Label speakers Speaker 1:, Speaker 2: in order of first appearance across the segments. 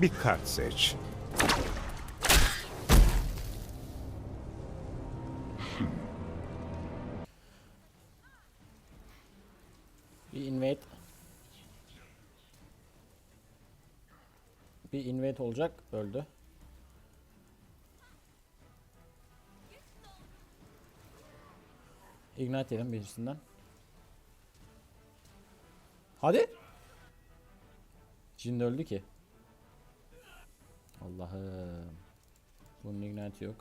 Speaker 1: Bir kart seç.
Speaker 2: Bir invade. Bir invade olacak. Öldü. Ignite edelim birisinden. Hadi. Jin öldü ki. Allah'ım. Bunun ignite yok.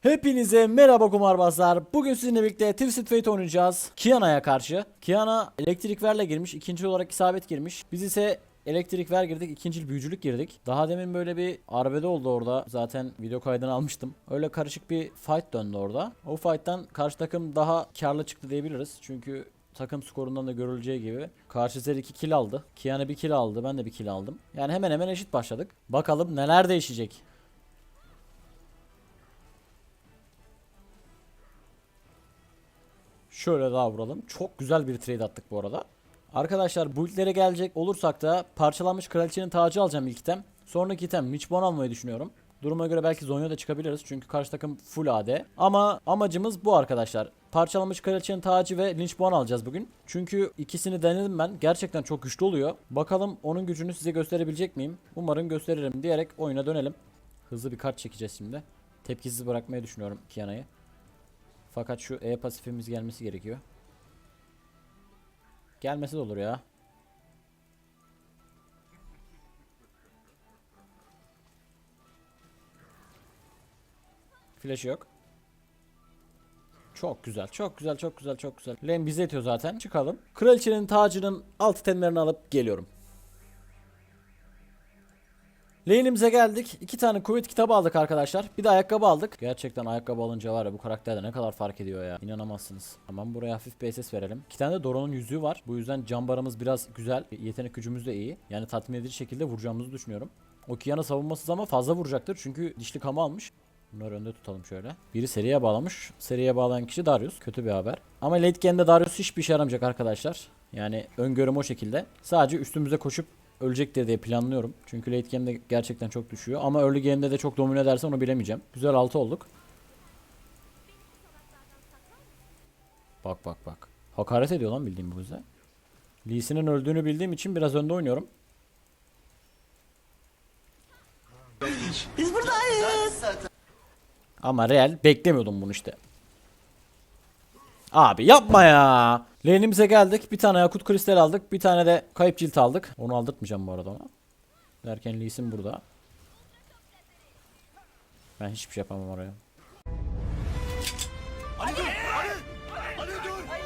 Speaker 2: Hepinize merhaba kumarbazlar. Bugün sizinle birlikte Twisted Fate oynayacağız. Kiana'ya karşı. Kiana elektrik verle girmiş. ikinci olarak isabet girmiş. Biz ise elektrik ver girdik. ikinci büyücülük girdik. Daha demin böyle bir arbede oldu orada. Zaten video kaydını almıştım. Öyle karışık bir fight döndü orada. O fight'tan karşı takım daha karlı çıktı diyebiliriz. Çünkü takım skorundan da görüleceği gibi karşı Zer 2 kill aldı. Kiana 1 kill aldı. Ben de 1 kill aldım. Yani hemen hemen eşit başladık. Bakalım neler değişecek. Şöyle daha vuralım. Çok güzel bir trade attık bu arada. Arkadaşlar build'lere gelecek olursak da parçalanmış kraliçenin tacı alacağım ilk item. Sonraki item Michbon almayı düşünüyorum. Duruma göre belki Zonya da çıkabiliriz. Çünkü karşı takım full AD. Ama amacımız bu arkadaşlar. Parçalanmış kraliçenin tacı ve Lynchbone alacağız bugün. Çünkü ikisini denedim ben. Gerçekten çok güçlü oluyor. Bakalım onun gücünü size gösterebilecek miyim? Umarım gösteririm diyerek oyuna dönelim. Hızlı bir kart çekeceğiz şimdi. Tepkisiz bırakmayı düşünüyorum Kiana'yı. Fakat şu E pasifimiz gelmesi gerekiyor. Gelmesi de olur ya. Flash yok. Çok güzel, çok güzel, çok güzel, çok güzel. Lane bize yetiyor zaten. Çıkalım. Kraliçenin tacının alt itemlerini alıp geliyorum. Lane'imize geldik. İki tane kuvvet kitabı aldık arkadaşlar. Bir de ayakkabı aldık. Gerçekten ayakkabı alınca var ya bu karakterde ne kadar fark ediyor ya. İnanamazsınız. Tamam buraya hafif bir SS verelim. İki tane de Doran'ın yüzüğü var. Bu yüzden can barımız biraz güzel. Yetenek gücümüz de iyi. Yani tatmin edici şekilde vuracağımızı düşünüyorum. Okiana savunmasız ama fazla vuracaktır. Çünkü dişli kama almış. Bunları önde tutalım şöyle. Biri seriye bağlamış. Seriye bağlayan kişi Darius. Kötü bir haber. Ama late game'de Darius hiçbir işe yaramayacak arkadaşlar. Yani öngörüm o şekilde. Sadece üstümüze koşup ölecektir diye planlıyorum. Çünkü late game'de gerçekten çok düşüyor. Ama early game'de de çok domine ederse onu bilemeyeceğim. Güzel 6 olduk. Bak bak bak. Hakaret ediyor lan bildiğim bu bize. Lee Sin'in öldüğünü bildiğim için biraz önde oynuyorum. Ama Real beklemiyordum bunu işte. Abi yapma ya. Lane'imize geldik. Bir tane yakut kristal aldık. Bir tane de kayıp cilt aldık. Onu aldırtmayacağım bu arada ona. Derken Lee Sin burada. Ben hiçbir şey yapamam oraya.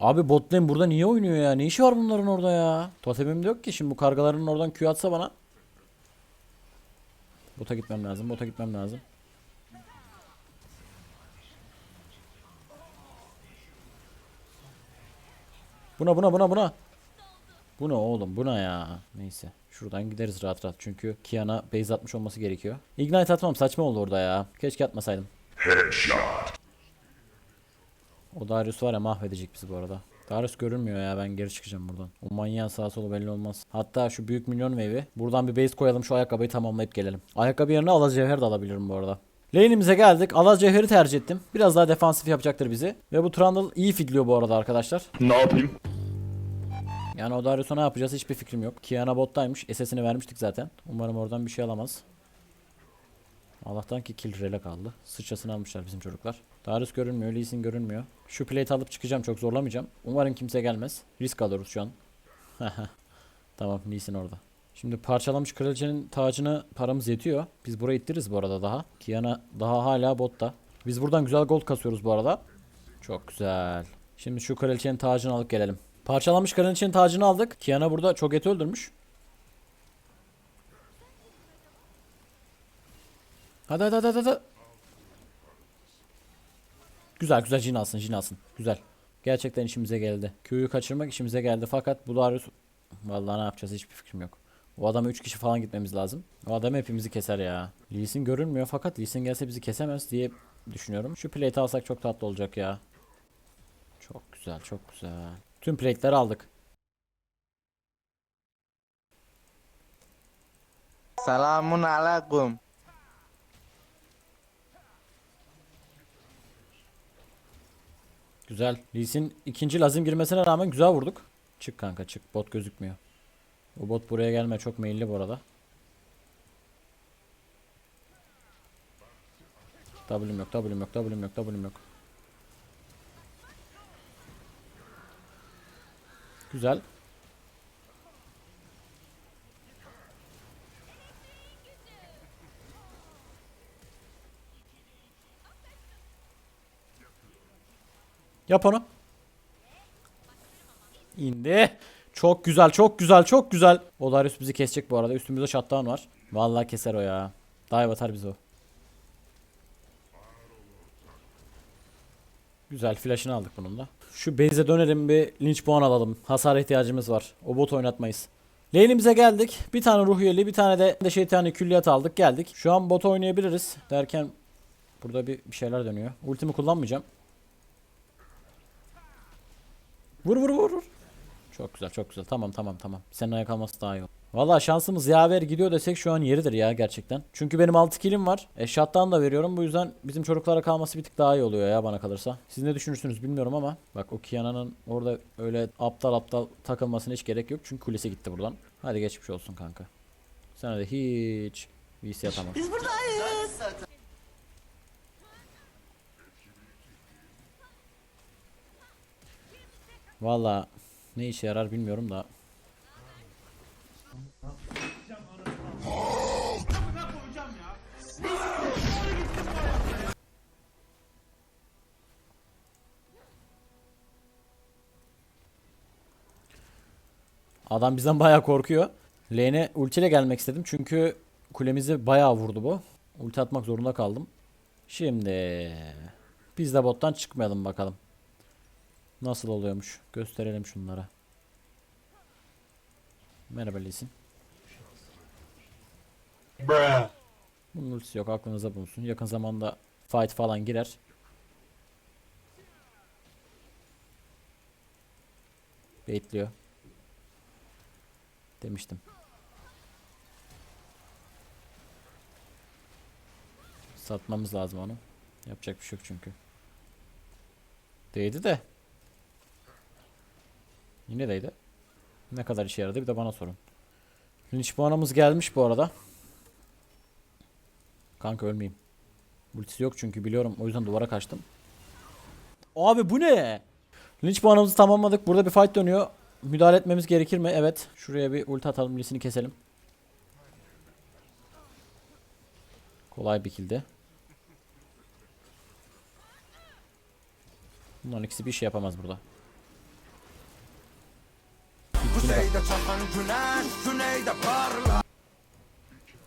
Speaker 2: Abi bot lane burada niye oynuyor ya? Ne işi var bunların orada ya? Totemim de yok ki şimdi bu kargaların oradan Q atsa bana. Bota gitmem lazım. Bota gitmem lazım. Buna buna buna buna. Bu ne oğlum bu ne ya? Neyse. Şuradan gideriz rahat rahat. Çünkü Kiana base atmış olması gerekiyor. Ignite atmam saçma oldu orada ya. Keşke atmasaydım. O Darius var ya mahvedecek bizi bu arada. Darius görünmüyor ya ben geri çıkacağım buradan. O manyağın sağa solu belli olmaz. Hatta şu büyük milyon wave'i buradan bir base koyalım şu ayakkabıyı tamamlayıp gelelim. Ayakkabı yerine alaz cevher de alabilirim bu arada. Lane'imize geldik. Alaz cevheri tercih ettim. Biraz daha defansif yapacaktır bizi. Ve bu Trundle iyi fidliyor bu arada arkadaşlar.
Speaker 3: Ne yapayım?
Speaker 2: Yani o Darius'a ne yapacağız hiçbir fikrim yok. Kiana bottaymış. SS'ini vermiştik zaten. Umarım oradan bir şey alamaz. Allah'tan ki kill rele kaldı. Sıçrasını almışlar bizim çocuklar. Darius görünmüyor. Lee Sin görünmüyor. Şu plate alıp çıkacağım. Çok zorlamayacağım. Umarım kimse gelmez. Risk alıyoruz şu an. tamam Lee Sin orada. Şimdi parçalamış kraliçenin tacını paramız yetiyor. Biz burayı ittiririz bu arada daha. Kiana daha hala botta. Biz buradan güzel gold kasıyoruz bu arada. Çok güzel. Şimdi şu kraliçenin tacını alıp gelelim. Parçalanmış kraliçenin tacını aldık. Kiana burada çok et öldürmüş. Hadi hadi hadi hadi. Güzel güzel jin alsın jin alsın. Güzel. Gerçekten işimize geldi. Q'yu kaçırmak işimize geldi fakat bu Darius... Vallahi ne yapacağız hiçbir fikrim yok. O adama 3 kişi falan gitmemiz lazım. O adam hepimizi keser ya. Lee görünmüyor fakat Lee gelse bizi kesemez diye düşünüyorum. Şu plate alsak çok tatlı olacak ya. Çok güzel çok güzel. Tüm plate'leri aldık.
Speaker 1: Selamun aleyküm.
Speaker 2: Güzel. Lee Sin ikinci lazım girmesine rağmen güzel vurduk. Çık kanka çık. Bot gözükmüyor. O bot buraya gelme çok meyilli bu arada. W'm yok, W'm yok, W'm yok, W'm yok. Güzel. Yap onu. İndi. Çok güzel, çok güzel, çok güzel. Olarius bizi kesecek bu arada. Üstümüzde shutdown var. Vallahi keser o ya. Dive atar bizi o. Güzel flash'ını aldık bunun da. Şu base'e dönelim bir linç puan alalım. Hasar ihtiyacımız var. O bot oynatmayız. Lane'imize geldik. Bir tane ruh üyeli, bir tane de, de şeytani külliyat aldık. Geldik. Şu an bot oynayabiliriz derken burada bir, bir şeyler dönüyor. Ultimi kullanmayacağım. Vur vur vur vur. Çok güzel çok güzel. Tamam tamam tamam. Senin ayak alması daha iyi olur. Valla şansımız yaver gidiyor desek şu an yeridir ya gerçekten. Çünkü benim 6 killim var. E shot'tan da veriyorum. Bu yüzden bizim çocuklara kalması bir tık daha iyi oluyor ya bana kalırsa. Siz ne düşünürsünüz bilmiyorum ama. Bak o Kiana'nın orada öyle aptal aptal takılmasına hiç gerek yok. Çünkü kulesi gitti buradan. Hadi geçmiş olsun kanka. Sana da hiç VC atamam. Valla ne işe yarar bilmiyorum da. Adam bizden bayağı korkuyor. Lane'e ultiyle gelmek istedim çünkü kulemizi bayağı vurdu bu. Ulti atmak zorunda kaldım. Şimdi biz de bottan çıkmayalım bakalım. Nasıl oluyormuş? Gösterelim şunlara. Merhaba Lisin. Bunun ultisi yok aklınıza bulunsun. Yakın zamanda fight falan girer. Bekliyor. Demiştim. Satmamız lazım onu. Yapacak bir şey yok çünkü. Değdi de. Yine değdi. Ne kadar işe yaradı bir de bana sorun. Linç puanımız gelmiş bu arada. Kanka ölmeyeyim. Ultisi yok çünkü biliyorum o yüzden duvara kaçtım. Abi bu ne? Linç puanımızı tamamladık. Burada bir fight dönüyor. Müdahale etmemiz gerekir mi? Evet. Şuraya bir ulti atalım. Lisini keselim. Kolay bir kildi. Bunların ikisi bir şey yapamaz burada.
Speaker 3: Kuzeyde çakan güneş, güneyde parlar.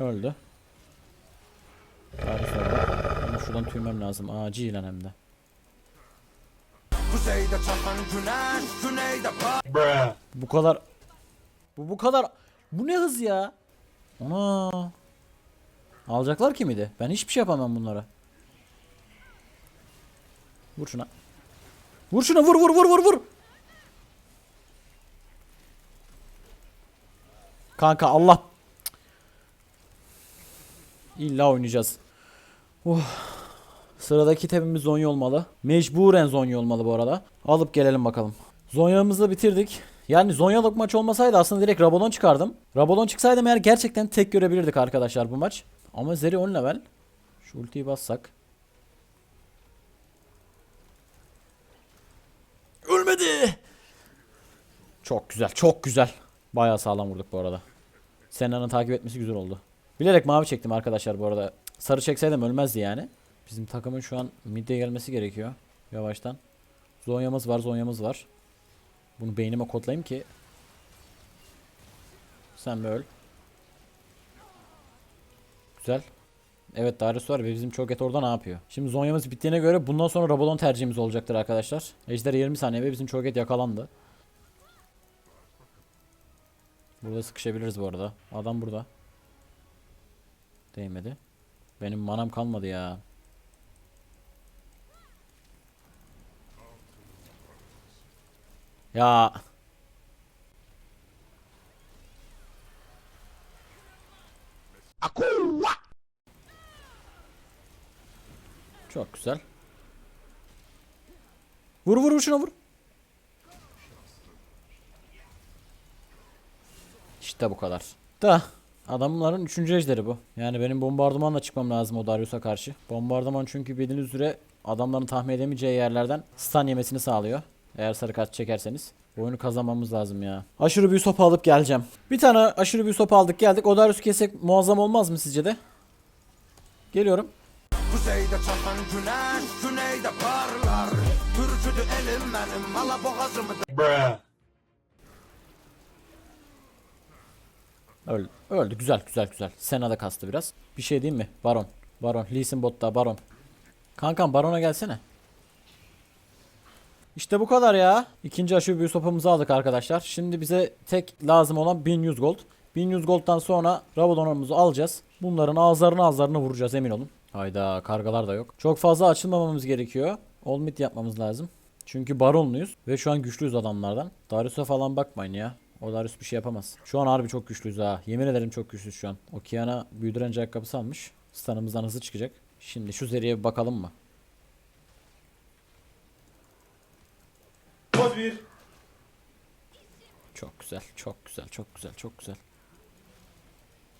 Speaker 2: Öldü. Ama şuradan tüymem lazım. Acilen hem de.
Speaker 3: Kuzeyde çakan güneş, güneyde parlar.
Speaker 2: Bu kadar. Bu bu kadar. Bu ne hız ya? Ana. Alacaklar ki miydi? Ben hiçbir şey yapamam bunlara. Vur şuna. Vur şuna vur vur vur vur vur. Kanka Allah. İlla oynayacağız. Uh. Sıradaki tepimiz Zonya olmalı. Mecburen Zonya olmalı bu arada. Alıp gelelim bakalım. Zonya'mızı bitirdik. Yani Zonyalık maç olmasaydı aslında direkt Rabadon çıkardım. Rabadon çıksaydım eğer gerçekten tek görebilirdik arkadaşlar bu maç. Ama Zeri 10 level. Şu ultiyi bassak. Ölmedi. Çok güzel, çok güzel. Bayağı sağlam vurduk bu arada. Senna'nın takip etmesi güzel oldu. Bilerek mavi çektim arkadaşlar bu arada. Sarı çekseydim ölmezdi yani. Bizim takımın şu an mid'e gelmesi gerekiyor. Yavaştan. Zonya'mız var, Zonya'mız var. Bunu beynime kodlayayım ki sen öl. Güzel. Evet Darius var ve bizim Cho'Gath orada ne yapıyor? Şimdi Zonya'mız bittiğine göre bundan sonra Rabadon tercihimiz olacaktır arkadaşlar. Ejder 20 saniye ve bizim Cho'Gath yakalandı. Burada sıkışabiliriz bu arada. Adam burada. Değmedi. Benim manam kalmadı ya. Ya. Çok güzel. Vur vur şuna vur. İşte bu kadar. Da adamların 3. ejderi bu. Yani benim bombardımanla çıkmam lazım o Darius'a karşı. Bombardıman çünkü bildiğiniz üzere adamların tahmin edemeyeceği yerlerden stun yemesini sağlıyor. Eğer sarı kart çekerseniz. Oyunu kazanmamız lazım ya. Aşırı büyü sopa alıp geleceğim. Bir tane aşırı büyü sopa aldık geldik. O Darius'u kesek muazzam olmaz mı sizce de? Geliyorum.
Speaker 3: Kuzeyde çakan güneş güneyde parlar Türküdü elim benim mala boğazımı
Speaker 2: Öldü. Öldü. Güzel güzel güzel. Sena da kastı biraz. Bir şey diyeyim mi? Baron. Baron. Lee Sin botta Baron. Kankam Baron'a gelsene. İşte bu kadar ya. İkinci aşı büyü sopamızı aldık arkadaşlar. Şimdi bize tek lazım olan 1100 gold. 1100 gold'dan sonra Rabadon'umuzu alacağız. Bunların ağızlarını ağızlarını vuracağız emin olun. Hayda kargalar da yok. Çok fazla açılmamamız gerekiyor. Olmit yapmamız lazım. Çünkü baronluyuz ve şu an güçlüyüz adamlardan. Darius'a falan bakmayın ya. O Darius bir şey yapamaz. Şu an harbi çok güçlüyüz ha. Yemin ederim çok güçlüyüz şu an. Okeana büyüdüren ayakkabısı almış. Stanımızdan hızlı çıkacak. Şimdi şu seriye bir bakalım mı?
Speaker 1: 1.
Speaker 2: Çok güzel, çok güzel, çok güzel, çok güzel.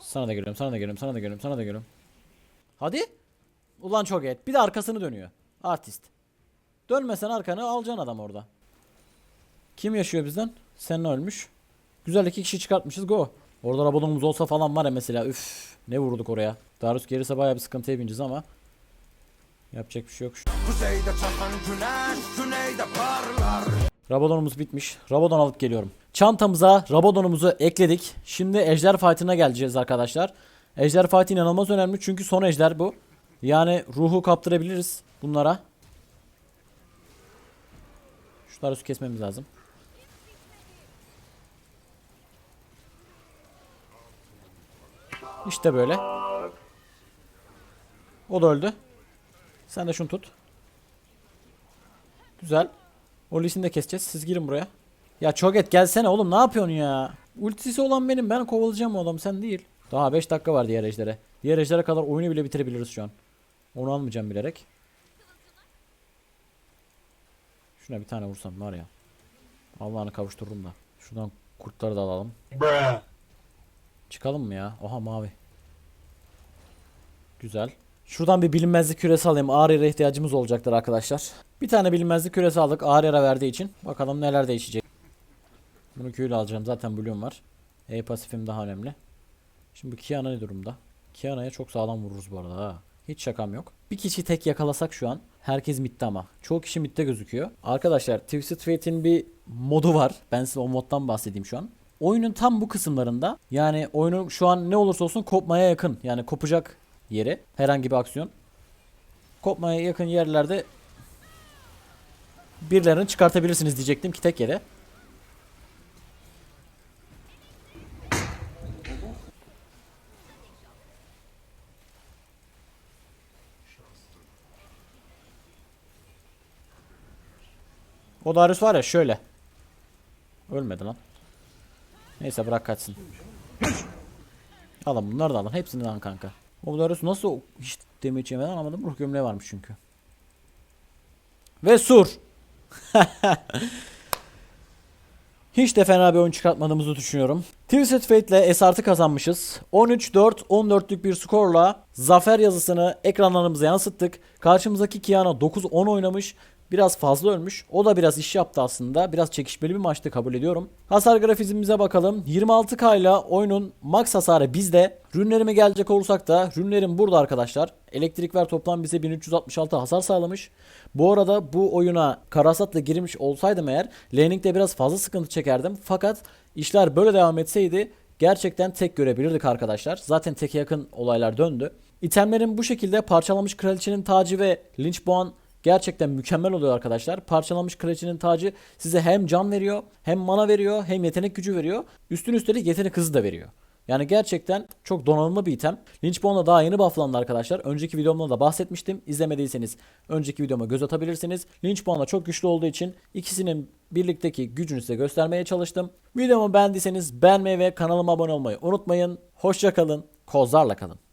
Speaker 2: Sana da geliyorum, sana da geliyorum, sana da geliyorum, sana da geliyorum. Hadi. Ulan çok et. Bir de arkasını dönüyor. Artist. Dönmesen arkanı alacaksın adam orada. Kim yaşıyor bizden? Sen ölmüş. Güzel iki kişi çıkartmışız go. Orada rabonumuz olsa falan var ya mesela üf ne vurduk oraya. Darius gelirse bayağı bir sıkıntıya bineceğiz ama yapacak bir şey yok.
Speaker 3: Kuzeyde çakan güneş güneyde parlar
Speaker 2: Rabadonumuz bitmiş. Rabadon alıp geliyorum. Çantamıza Rabadonumuzu ekledik. Şimdi Ejder Fight'ına geleceğiz arkadaşlar. Ejder Fight inanılmaz önemli çünkü son ejder bu. Yani ruhu kaptırabiliriz bunlara. Şu Darius'u kesmemiz lazım. İşte böyle. O da öldü. Sen de şunu tut. Güzel. O Lee Sin'i de keseceğiz. Siz girin buraya. Ya Çoget gelsene oğlum ne yapıyorsun ya? Ultisi olan benim. Ben kovalayacağım o adam sen değil. Daha 5 dakika var diğer ejdere. Diğer ejdere kadar oyunu bile bitirebiliriz şu an. Onu almayacağım bilerek. Şuna bir tane vursam var ya. Allah'ını kavuştururum da. Şuradan kurtları da alalım. Çıkalım mı ya? Oha mavi. Güzel. Şuradan bir bilinmezlik küresi alayım. Ağır yere ihtiyacımız olacaktır arkadaşlar. Bir tane bilinmezlik küresi aldık ağır yere verdiği için. Bakalım neler değişecek. Bunu Q'yle alacağım. Zaten Blue'um var. E pasifim daha önemli. Şimdi Kiana ne durumda? Kiana'ya çok sağlam vururuz bu arada ha. Hiç şakam yok. Bir kişi tek yakalasak şu an. Herkes midde ama. Çoğu kişi midde gözüküyor. Arkadaşlar Twisted Fate'in bir modu var. Ben size o moddan bahsedeyim şu an. Oyunun tam bu kısımlarında yani oyunun şu an ne olursa olsun kopmaya yakın. Yani kopacak yeri. Herhangi bir aksiyon. Kopmaya yakın yerlerde birilerini çıkartabilirsiniz diyecektim ki tek yere. O Darius var ya şöyle. Ölmedi lan. Neyse bırak kaçsın. Alın bunları da alın. Hepsini alın kanka. O Darius nasıl hiç damage yemeden anlamadım. Ruh gömleği varmış çünkü. Ve sur. Hiç de fena bir oyun çıkartmadığımızı düşünüyorum. Twisted Fate ile S artı kazanmışız. 13-4, 14'lük bir skorla zafer yazısını ekranlarımıza yansıttık. Karşımızdaki Kiana 9-10 oynamış. Biraz fazla ölmüş. O da biraz iş yaptı aslında. Biraz çekişmeli bir maçtı kabul ediyorum. Hasar grafizmimize bakalım. 26k ile oyunun max hasarı bizde. Rünlerime gelecek olursak da rünlerim burada arkadaşlar. Elektrik ver toplam bize 1366 hasar sağlamış. Bu arada bu oyuna karasatla girmiş olsaydım eğer laning'de biraz fazla sıkıntı çekerdim. Fakat işler böyle devam etseydi gerçekten tek görebilirdik arkadaşlar. Zaten teke yakın olaylar döndü. İtemlerin bu şekilde parçalanmış kraliçenin tacı ve linç boğan gerçekten mükemmel oluyor arkadaşlar. Parçalanmış kraliçenin tacı size hem can veriyor, hem mana veriyor, hem yetenek gücü veriyor. Üstün üstelik yetenek hızı da veriyor. Yani gerçekten çok donanımlı bir item. Lynchbone'la daha yeni bufflandı arkadaşlar. Önceki videomda da bahsetmiştim. İzlemediyseniz önceki videoma göz atabilirsiniz. Lynchbone'la çok güçlü olduğu için ikisinin birlikteki gücünü size göstermeye çalıştım. Videomu beğendiyseniz beğenmeyi ve kanalıma abone olmayı unutmayın. Hoşçakalın. Kozlarla kalın.